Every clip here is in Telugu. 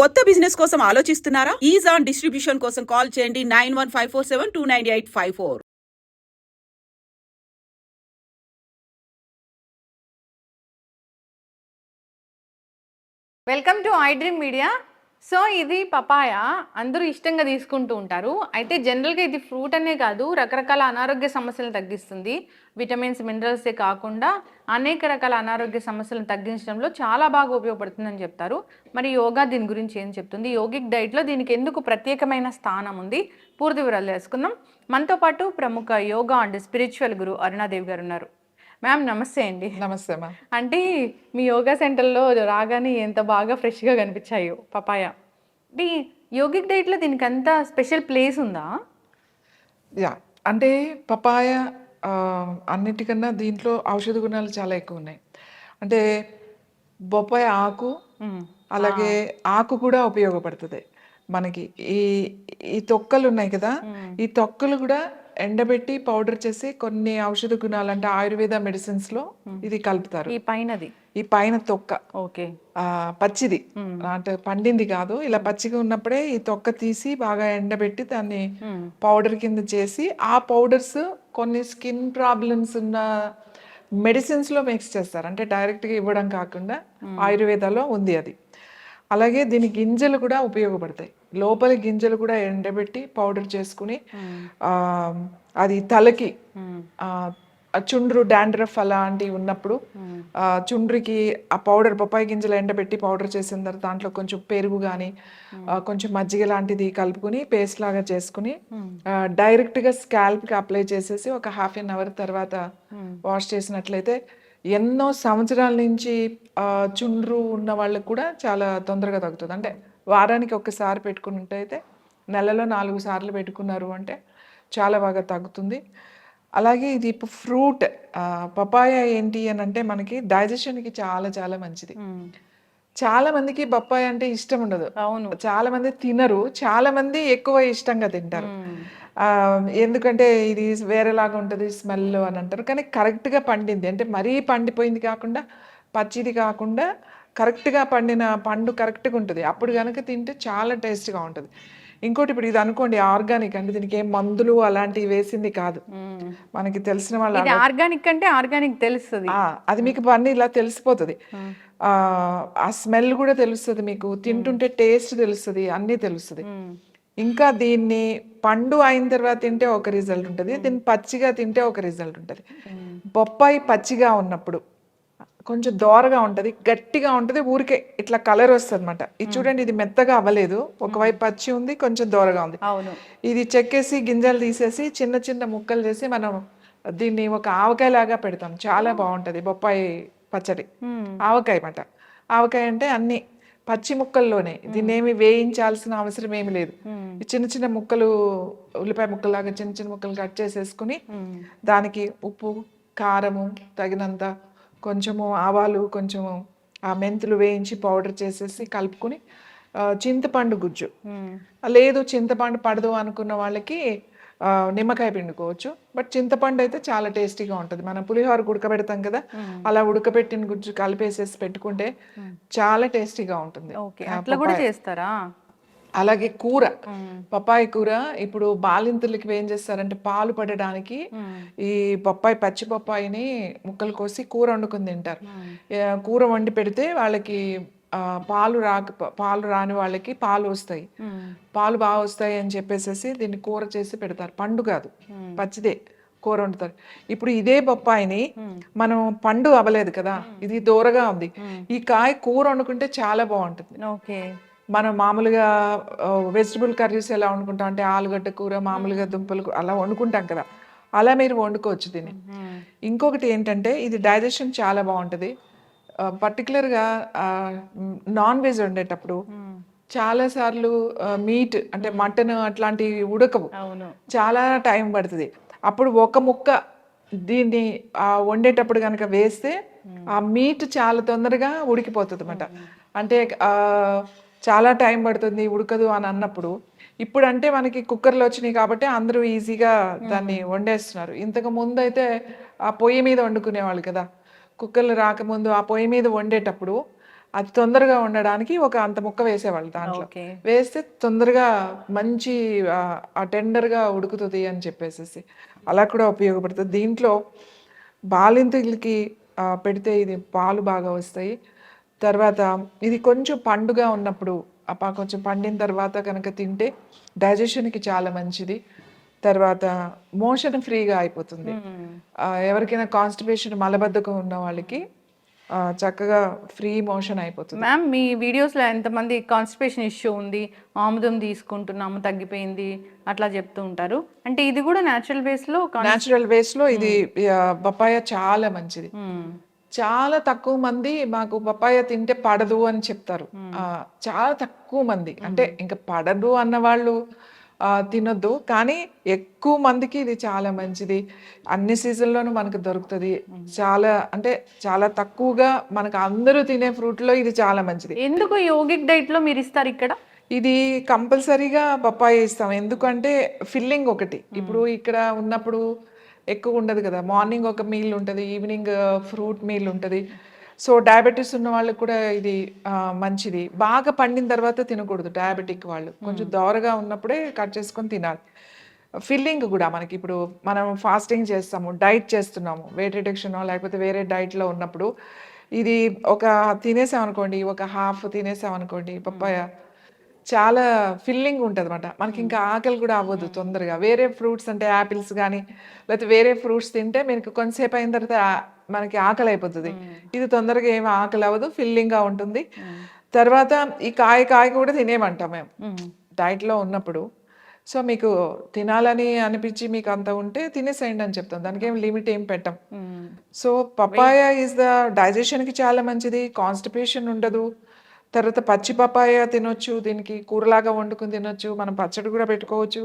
కొత్త బిజినెస్ కోసం ఆలోచిస్తున్నారా? ఈజ్ ఆన్ డిస్ట్రిబ్యూషన్ కోసం కాల్ చేయండి nine one five four seven two nine eight five four. Welcome to iDream Media so ఇది పపాయ. అందరూ ఇష్టంగా తీసుకుంటూ ఉంటారు. అయితే జనరల్గా ఇది ఫ్రూట్ అనే కాదు. రకరకాల అనారోగ్య సమస్యలను తగ్గిస్తుంది. విటమిన్స్ మినరల్సే కాకుండా అనేక రకాల అనారోగ్య సమస్యలను తగ్గించడంలో చాలా బాగా ఉపయోగపడుతుందని చెప్తారు. మరి యోగా దీని గురించి ఏం చెప్తుంది? యోగిక్ డైట్లో దీనికి ఎందుకు ప్రత్యేకమైన స్థానం ఉంది? పూర్తి వివరాలు తెలుసుకుందాం. మనతో పాటు ప్రముఖ యోగా అండ్ స్పిరిచువల్ గురు అరుణాదేవి గారు ఉన్నారు. మ్యామ్ నమస్తే అండి. నమస్తే అమ్మా అంటే మీ యోగా సెంటర్లో రాగానే ఎంత బాగా ఫ్రెష్గా కనిపించాయో పపాయ. అంటే ఈ యోగిక్ డైట్లో దీనికి అంత స్పెషల్ ప్లేస్ ఉందా? యా అంటే పపాయ అన్నిటికన్నా దీంట్లో ఔషధ గుణాలు చాలా ఎక్కువ ఉన్నాయి అంటే బొప్పాయి ఆకు అలాగే ఆకు కూడా ఉపయోగపడుతుంది మనకి. ఈ ఈ తొక్కలు ఉన్నాయి కదా ఈ తొక్కలు కూడా ఎండబెట్టి పౌడర్ చేసి కొన్ని ఔషధ గుణాలు అంటే ఆయుర్వేద మెడిసిన్స్లో ఇది కలుపుతారు. ఈ పైనది. ఈ పైన తొక్క. ఓకే. ఆ పచ్చిది. అంటే పండింది కాదు. ఇలా పచ్చిగా ఉన్నప్పుడే ఈ తొక్క తీసి బాగా ఎండబెట్టి దాన్ని పౌడర్ కింద చేసి ఆ పౌడర్స్ కొన్ని స్కిన్ ప్రాబ్లమ్స్ ఉన్న మెడిసిన్స్లో మిక్స్ చేస్తారు. అంటే డైరెక్ట్గా ఇవ్వడం కాకుండా ఆయుర్వేదాలో ఉంది అది. అలాగే దీని గింజలు కూడా ఉపయోగపడతాయి. లోపలి గింజలు కూడా ఎండబెట్టి పౌడర్ చేసుకుని ఆ, అది తలకి చుండ్రు డాండ్రఫ్ అలాంటివి ఉన్నప్పుడు చుండ్రికి ఆ పౌడర్ బొప్పాయి గింజలు ఎండబెట్టి పౌడర్ చేసిన తర్వాత దాంట్లో కొంచెం పెరుగు కానీ కొంచెం మజ్జిగ లాంటిది కలుపుకుని పేస్ట్ లాగా చేసుకుని ఆ, డైరెక్ట్గా స్కాల్ప్కి అప్లై చేసేసి ఒక హాఫ్ అన్ అవర్ తర్వాత వాష్ చేసినట్లయితే ఎన్నో సంవత్సరాల నుంచి చుండ్రు ఉన్న వాళ్ళకి కూడా చాలా తొందరగా తగ్గుతుంది. అంటే వారానికి ఒక్కసారి పెట్టుకుని అయితే నెలలో నాలుగు సార్లు పెట్టుకున్నారు అంటే చాలా బాగా తగ్గుతుంది. అలాగే ఇది ఇప్పుడు ఫ్రూట్ పపాయ ఏంటి అని అంటే మనకి డైజెషన్కి చాలా చాలా మంచిది. చాలా మందికి బొప్పాయి అంటే ఇష్టం ఉండదు. అవును. చాలా మంది తినరు. చాలా మంది ఎక్కువ ఇష్టంగా తింటారు. ఎందుకంటే ఇది వేరేలాగా ఉంటుంది స్మెల్ అని అంటారు. కానీ కరెక్ట్గా పండింది. అంటే మరీ పండిపోయింది కాకుండా పచ్చిది కాకుండా కరెక్ట్గా పండిన పండు కరెక్ట్గా ఉంటుంది. అప్పుడు కనుక తింటే చాలా టేస్ట్గా ఉంటుంది. ఇంకోటి ఇప్పుడు ఇది అనుకోండి ఆర్గానిక్ అంటే దీనికి ఏం మందులు అలాంటివి వేసింది కాదు. మనకి తెలిసిన వాళ్ళ ఆర్గానిక్ అంటే ఆర్గానిక్ తెలుస్తుంది. అది మీకు పన్ను ఇలా తెలిసిపోతుంది. ఆ, ఆ స్మెల్ కూడా తెలుస్తుంది మీకు. తింటుంటే టేస్ట్ తెలుస్తుంది అన్నీ తెలుస్తుంది. ఇంకా దీన్ని పండు అయిన తర్వాత తింటే ఒక రిజల్ట్ ఉంటుంది దీన్ని పచ్చిగా తింటే ఒక రిజల్ట్ ఉంటుంది. బొప్పాయి పచ్చిగా ఉన్నప్పుడు కొంచెం దోరగా ఉంటుంది గట్టిగా ఉంటుంది ఊరికే ఇట్లా కలర్ వస్తుంది అనమాట ఇది చూడండి ఇది మెత్తగా అవ్వలేదు. ఒకవైపు పచ్చి ఉంది కొంచెం దోరగా ఉంది. అవును. ఇది చెక్కేసి గింజలు తీసేసి చిన్న చిన్న ముక్కలు చేసి మనం దీన్ని ఒక ఆవకాయ లాగా పెడతాం. చాలా బాగుంటది బొప్పాయి పచ్చడి. ఆవకాయ మాట ఆవకాయ అంటే అన్ని పచ్చి ముక్కల్లోనే. దీన్ని ఏమి వేయించాల్సిన అవసరం ఏమి లేదు. చిన్న చిన్న ముక్కలు ఉల్లిపాయ ముక్కలాగా చిన్న చిన్న ముక్కలు కట్ చేసేసుకుని దానికి ఉప్పు కారము తగినంత కొంచెము ఆవాలు కొంచెము ఆ మెంతులు వేయించి పౌడర్ చేసేసి కలుపుకుని చింతపండు గుజ్జు. లేదు చింతపండు పడదు అనుకున్న వాళ్ళకి నిమ్మకాయ పిండుకోవచ్చు. బట్ చింతపండు అయితే చాలా టేస్టీగా ఉంటుంది. మనం పులిహోర ఉడకబెడతాం కదా అలా ఉడకబెట్టిన గుజ్జు కలిపేసేసి పెట్టుకుంటే చాలా టేస్టీగా ఉంటుంది. అట్లా కూడా చేస్తారా? అలాగే కూర. పప్పాయి కూర ఇప్పుడు బాలింతలకి ఏం చేస్తారంటే పాలు పడడానికి ఈ పప్పాయి పచ్చి పప్పాయిని ముక్కలు కోసి కూర వండుకుని తింటారు. కూర వండి పెడితే వాళ్ళకి పాలు రాక పాలు రాని వాళ్ళకి పాలు వస్తాయి. పాలు బాగా వస్తాయి అని చెప్పేసేసి దీన్ని కూర చేసి పెడతారు. పండు కాదు పచ్చిదే కూర వండుతారు. ఇప్పుడు ఇదే బొప్పాయిని మనం పండు అవ్వలేదు కదా ఇది దూరగా ఉంది. ఈ కాయ కూర వండుకుంటే చాలా బాగుంటుంది. ఓకే. మనం మామూలుగా వెజిటబుల్ కర్రీస్ ఎలా వండుకుంటాం అంటే ఆలుగడ్డ కూర మామూలుగా దుంపలు అలా వండుకుంటాం కదా. అలా మీరు వండుకోవచ్చు దీన్ని. ఇంకొకటి ఏంటంటే ఇది డైజెషన్ చాలా బాగుంటుంది. పర్టికులర్గా నాన్ వెజ్ వండేటప్పుడు చాలా సార్లు మీట్ అంటే మటన్ అట్లాంటివి ఉడకవు. చాలా టైం పడుతుంది. అప్పుడు ఒక ముక్క దీన్ని వండేటప్పుడు కనుక వేస్తే ఆ మీట్ చాలా తొందరగా ఉడికిపోతుంది అనమాట అంటే చాలా టైం పడుతుంది ఉడకదు అని అన్నప్పుడు. ఇప్పుడు అంటే మనకి కుక్కర్లు వచ్చినాయి కాబట్టి అందరూ ఈజీగా దాన్ని వండేస్తున్నారు. ఇంతకు ముందు అయితే ఆ పొయ్యి మీద వండుకునేవాళ్ళు కదా. కుక్కర్లు రాకముందు ఆ పొయ్యి మీద వండేటప్పుడు అది తొందరగా ఉండడానికి ఒక అంత ముక్క వేసేవాళ్ళు దాంట్లో. వేస్తే తొందరగా మంచి ఆ, టెండర్గా ఉడుకుతుంది అని చెప్పేసి అలా కూడా ఉపయోగపడుతుంది. దీంట్లో బాలింతలకి పెడితే ఇది పాలు బాగా వస్తాయి. తర్వాత ఇది కొంచెం పండుగా ఉన్నప్పుడు అప్ప కొంచెం పండిన తర్వాత కనుక తింటే డైజెషన్కి చాలా మంచిది. తర్వాత మోషన్ ఫ్రీగా అయిపోతుంది. ఆ, ఎవరికైనా కాన్స్టిపేషన్ మలబద్ధకం ఉన్న వాళ్ళకి ఆ, చక్కగా ఫ్రీ మోషన్ అయిపోతుంది. మ్యామ్ మీ వీడియోస్లో ఎంతమంది కాన్స్టిపేషన్ ఇష్యూ ఉంది ఆముదం తీసుకుంటున్నాము తగ్గిపోయింది అట్లా చెప్తూ ఉంటారు. అంటే ఇది కూడా న్యాచురల్ బేస్లో న్యాచురల్ వేస్లో ఇది ఆ, పపాయ చాలా మంచిది. చాలా తక్కువ మంది మాకు పపాయ తింటే పడదు అని చెప్తారు. ఆ, చాలా తక్కువ మంది. అంటే ఇంకా పడదు అన్న వాళ్ళు తినొద్దు. కానీ ఎక్కువ మందికి ఇది చాలా మంచిది. అన్ని సీజన్లోనూ మనకు దొరుకుతుంది. చాలా అంటే చాలా తక్కువగా మనకు అందరూ తినే ఫ్రూట్లో ఇది చాలా మంచిది. ఎందుకు యోగిక్ డైట్లో మీరు ఇస్తారు ఇక్కడ? ఇది కంపల్సరీగా పప్పాయ ఇస్తాం. ఎందుకంటే ఫిల్లింగ్ ఒకటి. ఇప్పుడు ఇక్కడ ఉన్నప్పుడు ఎక్కువ ఉండదు కదా. మార్నింగ్ ఒక మీల్ ఉంటుంది ఈవినింగ్ ఫ్రూట్ మీల్ ఉంటుంది. సో డయాబెటీస్ ఉన్న వాళ్ళకి కూడా ఇది మంచిది. బాగా పండిన తర్వాత తినకూడదు డయాబెటిక్ వాళ్ళు. కొంచెం దోరగా ఉన్నప్పుడే కట్ చేసుకొని తినాలి. ఫిల్లింగ్ కూడా మనకి ఇప్పుడు మనం ఫాస్టింగ్ చేస్తాము డైట్ చేస్తున్నాము వెయిట్ రిడక్షన్ లేకపోతే వేరే డైట్లో ఉన్నప్పుడు ఇది ఒక తినేసాం అనుకోండి ఒక హాఫ్ తినేసాం అనుకోండి పప్పాయ చాలా ఫిల్లింగ్ ఉంటుంది అనమాట మనకి ఇంకా ఆకలి కూడా అవ్వదు తొందరగా. వేరే ఫ్రూట్స్ అంటే యాపిల్స్ కానీ లేకపోతే వేరే ఫ్రూట్స్ తింటే మీకు కొంతసేపు అయిన తర్వాత మనకి ఆకలి అయిపోతుంది. ఇది తొందరగా ఏమి ఆకలి అవ్వదు ఫిల్లింగ్గా ఉంటుంది. తర్వాత ఈ కాయ కాయ కూడా తినేమంటాం మేము. డైట్లో ఉన్నప్పుడు. సో మీకు తినాలని అనిపించి మీకు అంత ఉంటే తినేసేయండి అని చెప్తాం. దానికి ఏం లిమిట్ ఏం పెట్టం. సో పపాయ ఈజ్ ద డైజెషన్కి చాలా మంచిది. కాన్స్టిపేషన్ ఉండదు. తర్వాత పచ్చి పపాయ తినొచ్చు దీనికి కూరలాగా వండుకుని తినొచ్చు మనం పచ్చడి కూడా పెట్టుకోవచ్చు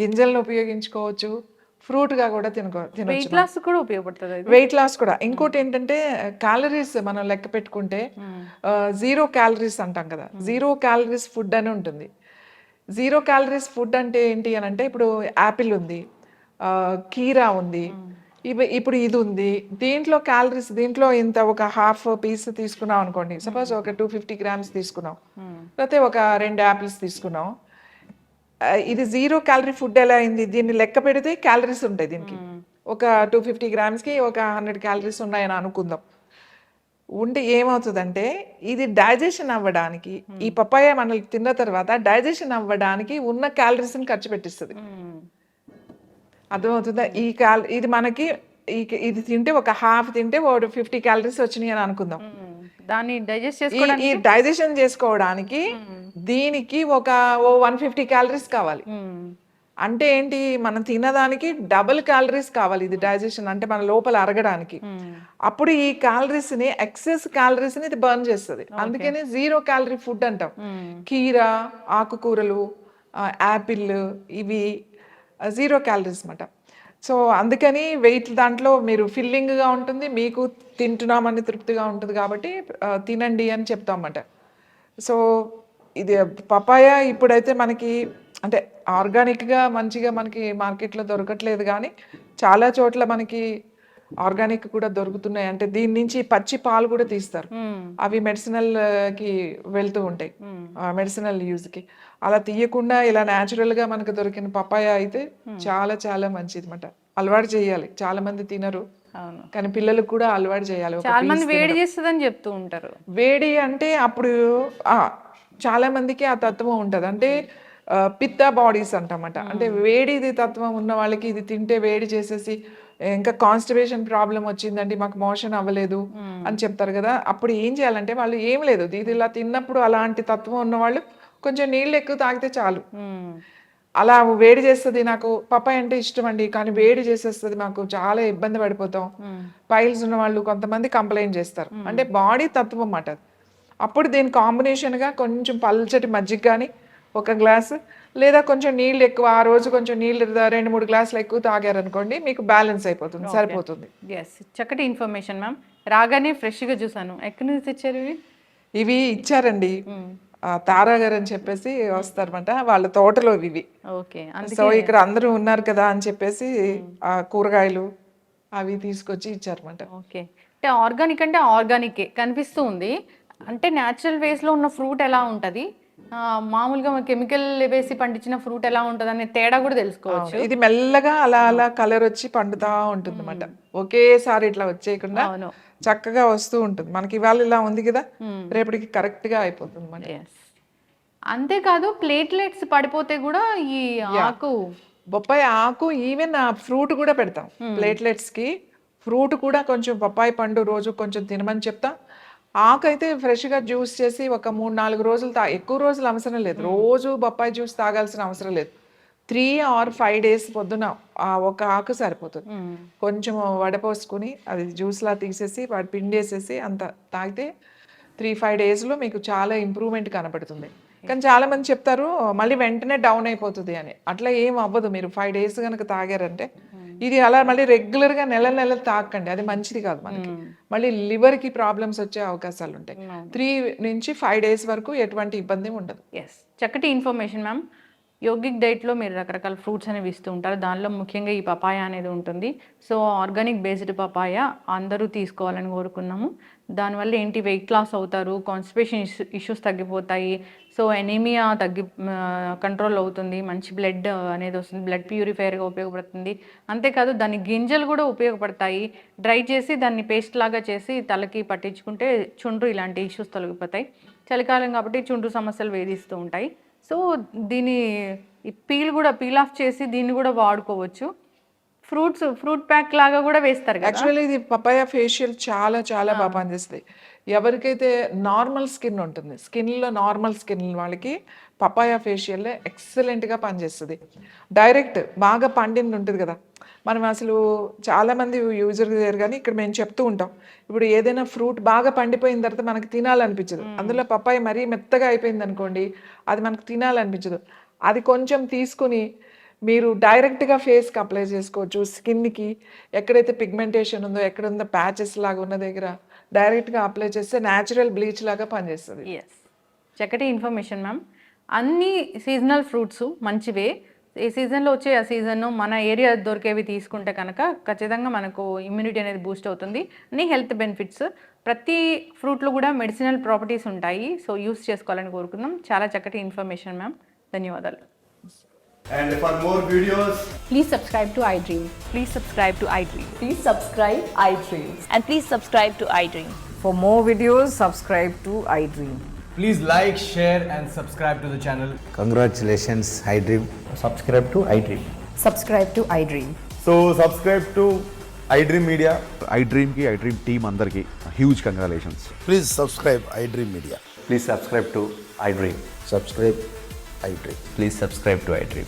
గింజలను ఉపయోగించుకోవచ్చు ఫ్రూట్గా కూడా తినకో తినొచ్చు వెయిట్ లాస్ కూడా ఉపయోగపడుతుంది వెయిట్ లాస్ కూడా. ఇంకోటి ఏంటంటే క్యాలరీస్ మనం లెక్క పెట్టుకుంటే జీరో క్యాలరీస్ అంటాం కదా. జీరో క్యాలరీస్ ఫుడ్ అని ఉంటుంది. జీరో క్యాలరీస్ ఫుడ్ అంటే ఏంటి అని అంటే ఇప్పుడు యాపిల్ ఉంది కీరా ఉంది ఇప్పుడు ఇది ఉంది. దీంట్లో క్యాలరీస్ దీంట్లో ఇంత ఒక హాఫ్ పీస్ తీసుకున్నాం అనుకోండి. సపోజ్ ఒక టూ ఫిఫ్టీ గ్రామ్స్ తీసుకున్నాం. లేకపోతే ఒక రెండు యాపిల్స్ తీసుకున్నాం. ఇది జీరో క్యాలరీ ఫుడ్ ఎలా అయింది? దీన్ని లెక్క పెడితే క్యాలరీస్ ఉంటాయి దీనికి. ఒక టూ ఫిఫ్టీ గ్రామ్స్కి ఒక హండ్రెడ్ క్యాలరీస్ ఉన్నాయని అనుకుందాం. ఉంటే ఏమవుతుందంటే ఇది డైజెషన్ అవ్వడానికి ఈ పప్పాయ మనల్ని తిన్న తర్వాత డైజెషన్ అవ్వడానికి ఉన్న క్యాలరీస్ని ఖర్చు పెట్టిస్తుంది. అర్థమవుతుందా? ఈ క్యాల ఇది మనకి ఇది తింటే ఒక హాఫ్ తింటే ఒక ఫిఫ్టీ క్యాలరీస్ వచ్చినాయి అని అనుకుందాం. దాన్ని డైజెస్ట్ చేసుకోవడానికి? ఈ డైజెషన్ చేసుకోవడానికి దీనికి ఒక ఓ వన్ ఫిఫ్టీ క్యాలరీస్ కావాలి. అంటే ఏంటి? మనం తినదానికి డబుల్ క్యాలరీస్ కావాలి ఇది డైజెషన్ అంటే మన లోపల అరగడానికి. అప్పుడు ఈ క్యాలరీస్ని ఎక్సెస్ క్యాలరీస్ని ఇది బర్న్ చేస్తుంది. అందుకని జీరో క్యాలరీ ఫుడ్ అంటాం. కీర ఆకుకూరలు యాపిల్ ఇవి జీరో క్యాలరీస్ అన్నమాట. సో అందుకని వెయిట్ దాంట్లో మీరు ఫిల్లింగ్గా ఉంటుంది మీకు తింటున్నామని తృప్తిగా ఉంటుంది కాబట్టి తినండి అని చెప్తామన్నమాట సో ఇది పపాయ ఇప్పుడైతే మనకి అంటే ఆర్గానిక్గా మంచిగా మనకి మార్కెట్లో దొరకట్లేదు కానీ చాలా చోట్ల మనకి ఆర్గానిక్ కూడా దొరుకుతున్నాయి. అంటే దీని నుంచి పచ్చి పాలు కూడా తీస్తారు. అవి మెడిసినల్కి వెళ్తూ ఉంటాయి. మెడిసినల్ యూజ్కి. అలా తీయకుండా ఇలా natural గా మనకు దొరికిన పపాయ అయితే చాలా చాలా మంచిది అనమాట అలవాటు చేయాలి. చాలా మంది తినరు. కానీ పిల్లలకు కూడా అలవాటు చేయాలి. చాలా మంది వేడి. చేస్తుందని చెప్తూ ఉంటారు. వేడి అంటే అప్పుడు ఆ, చాలా మందికి ఆ తత్వం ఉంటది. అంటే పిత్త బాడీస్ అంటమాట. అంటే వేడిది తత్వం ఉన్న వాళ్ళకి ఇది తింటే వేడి చేసేసి ఇంకా కాన్స్టిపేషన్ ప్రాబ్లం వచ్చిందండి మాకు మోషన్ అవ్వలేదు అని చెప్తారు కదా అప్పుడు ఏం చేయాలంటే వాళ్ళు ఏం లేదు ఇది ఇలా తిన్నప్పుడు అలాంటి తత్వం ఉన్న వాళ్ళు కొంచెం నీళ్ళు ఎక్కువ తాగితే చాలు. అలా వేడి చేస్తుంది నాకు పప్పాయ అంటే ఇష్టం అండి కానీ వేడి చేసేస్తుంది మాకు చాలా ఇబ్బంది పడిపోతాం. పైల్స్ ఉన్న వాళ్ళు కొంతమంది కంప్లైంట్ చేస్తారు. అంటే బాడీ తత్వం అన్నమాట. అప్పుడు దీని combination గా కొంచెం పల్చటి మజ్జిగ కానీ ఒక గ్లాస్ లేదా కొంచెం నీళ్ళు ఎక్కువ ఆ రోజు కొంచెం నీళ్ళు రెండు మూడు గ్లాసులు ఎక్కువ తాగారనుకోండి మీకు బ్యాలెన్స్ అయిపోతుంది సరిపోతుంది. ఎస్ చక్కటి ఇన్ఫర్మేషన్ మ్యామ్ రాగానే ఫ్రెష్గా చూసాను ఎక్కడి నుంచి తెచ్చారు ఇవి? ఇవి ఇచ్చారండి. ఆ, తారా గారు అని చెప్పేసి వస్తారన్నమాట. వాళ్ళ తోటలో ఇవి. ఓకే. సో ఇక్కడ అందరూ ఉన్నారు కదా అని చెప్పేసి ఆ కూరగాయలు అవి తీసుకొచ్చి ఇచ్చారన్నమాట. ఓకే. అంటే ఆర్గానిక్ అంటే ఆర్గానికే కనిపిస్తూ ఉంది. అంటే న్యాచురల్ వేస్లో ఉన్న ఫ్రూట్ ఎలా ఉంటుంది? మామూలుగా కెమికల్ వేసి పండించిన ఫ్రూట్ ఎలా ఉంటుంది అనే తేడా కూడా తెలుసుకోవచ్చు. ఇది మెల్లగా అలా అలా కలర్ వచ్చి పండుతా ఉంటుంది అనమాట ఒకేసారి ఇట్లా వచ్చేయకుండా చక్కగా వస్తూ ఉంటుంది. మనకి ఇవాళ ఇలా ఉంది కదా రేపటికి కరెక్ట్గా అయిపోతుంది అనమాట అంతేకాదు ప్లేట్లెట్స్ పడిపోతే కూడా ఈ ఆకు బొప్పాయి ఆకు ఈవెన్ ఫ్రూట్ కూడా పెడతాం ప్లేట్లెట్స్కి ఫ్రూట్ కూడా కొంచెం బొప్పాయి పండు రోజు కొంచెం తినమని చెప్తాం. ఆకు అయితే ఫ్రెష్గా జ్యూస్ చేసి ఒక మూడు నాలుగు రోజులు తా ఎక్కువ రోజులు అవసరం లేదు. రోజు బొప్పాయి జ్యూస్ తాగాల్సిన అవసరం లేదు. త్రీ ఆర్ ఫైవ్ డేస్ పొద్దున ఒక ఆకు సరిపోతుంది. కొంచెం వడపోసుకుని అది జ్యూస్లా తీసేసి వాటి పిండేసేసి అంత తాగితే త్రీ ఫైవ్ డేస్లో మీకు చాలా ఇంప్రూవ్మెంట్ కనపడుతుంది. కానీ చాలా మంది చెప్తారు మళ్ళీ వెంటనే డౌన్ అయిపోతుంది అని. అట్లా ఏం అవ్వదు. మీరు ఫైవ్ డేస్ కనుక తాగారంటే ఇది అలా మళ్ళీ రెగ్యులర్గా నెల నెల తాకండి. అది మంచిది కాదు మనకి. మళ్ళీ లివర్కి ప్రాబ్లమ్స్ వచ్చే అవకాశాలు ఉంటాయి. త్రీ నుంచి ఫైవ్ డేస్ వరకు ఎటువంటి ఇబ్బంది ఉండదు. ఎస్ చక్కటి ఇన్ఫర్మేషన్ మ్యామ్ యోగిక్ డైట్లో మీరు రకరకాల ఫ్రూట్స్ అనేవి ఇస్తూ ఉంటారు. దానిలో ముఖ్యంగా ఈ పపాయ అనేది ఉంటుంది. సో ఆర్గానిక్ బేస్డ్ పపాయ అందరూ తీసుకోవాలని కోరుకున్నాము. దానివల్ల ఏంటి? వెయిట్ లాస్ అవుతారు కాన్స్టిపేషన్ ఇష్యూస్ తగ్గిపోతాయి సో ఎనీమియా తగ్గి కంట్రోల్ అవుతుంది మంచి బ్లడ్ అనేది వస్తుంది బ్లడ్ ప్యూరిఫైయర్గా ఉపయోగపడుతుంది. అంతేకాదు దాని గింజలు కూడా ఉపయోగపడతాయి. డ్రై చేసి దాన్ని పేస్ట్ లాగా చేసి తలకి పట్టించుకుంటే చుండ్రు ఇలాంటి ఇష్యూస్ తొలగిపోతాయి. చలికాలం కాబట్టి చుండ్రు సమస్యలు వేధిస్తూ ఉంటాయి. సో దీని పీల్ కూడా పీల్ ఆఫ్ చేసి దీన్ని కూడా వాడుకోవచ్చు. ఫ్రూట్స్ ఫ్రూట్ ప్యాక్ లాగా కూడా వేస్తారు యాక్చువల్లీ ఇది పపాయ ఫేషియల్ చాలా చాలా బాగా పనిచేస్తుంది ఎవరికైతే నార్మల్ స్కిన్ ఉంటుంది స్కిన్లో నార్మల్ స్కిన్ వాళ్ళకి పపాయ ఫేషియల్ ఎక్సలెంట్గా పనిచేస్తుంది. డైరెక్ట్ బాగా పండింది ఉంటుంది కదా. మనం అసలు చాలామంది యూజర్ లేరు కానీ ఇక్కడ మేము చెప్తూ ఉంటాం. ఇప్పుడు ఏదైనా ఫ్రూట్ బాగా పండిపోయిన తర్వాత మనకి తినాలనిపించదు. అందులో పపాయ మరీ మెత్తగా అయిపోయింది అనుకోండి అది మనకు తినాలనిపించదు. అది కొంచెం తీసుకుని మీరు డైరెక్ట్గా ఫేస్కి అప్లై చేసుకోవచ్చు. స్కిన్కి ఎక్కడైతే పిగ్మెంటేషన్ ఉందో ఎక్కడ ఉందో ప్యాచెస్ లాగా ఉన్న దగ్గర డైరెక్ట్గా అప్లై చేస్తే న్యాచురల్ బ్లీచ్ లాగా పనిచేస్తుంది. ఎస్ చక్కటి ఇన్ఫర్మేషన్ మ్యామ్. అన్ని సీజనల్ ఫ్రూట్స్ మంచివే. ఏ సీజన్లో వచ్చే ఆ సీజన్ మన ఏరియా దొరికేవి తీసుకుంటే కనుక ఖచ్చితంగా మనకు ఇమ్యూనిటీ అనేది బూస్ట్ అవుతుంది. అన్ని హెల్త్ బెనిఫిట్స్. ప్రతి ఫ్రూట్లో కూడా మెడిసినల్ ప్రాపర్టీస్ ఉంటాయి. సో యూస్ చేసుకోవాలని కోరుకుందాం. చాలా చక్కటి ఇన్ఫర్మేషన్ మ్యామ్. ధన్యవాదాలు. And for more videos, Please subscribe to iDream. Please subscribe to iDream. Please subscribe iDream. And please subscribe to iDream. For more videos, subscribe to iDream. please like, share, and subscribe to the channel. Congratulations, iDream. subscribe to iDream. Subscribe to iDream. So, subscribe to iDream Media. I డ్రీమ్కి I dream team అందరికీ huge congratulations Please subscribe iDream Media. Please subscribe to iDream. Subscribe iDream. Please subscribe to iDream.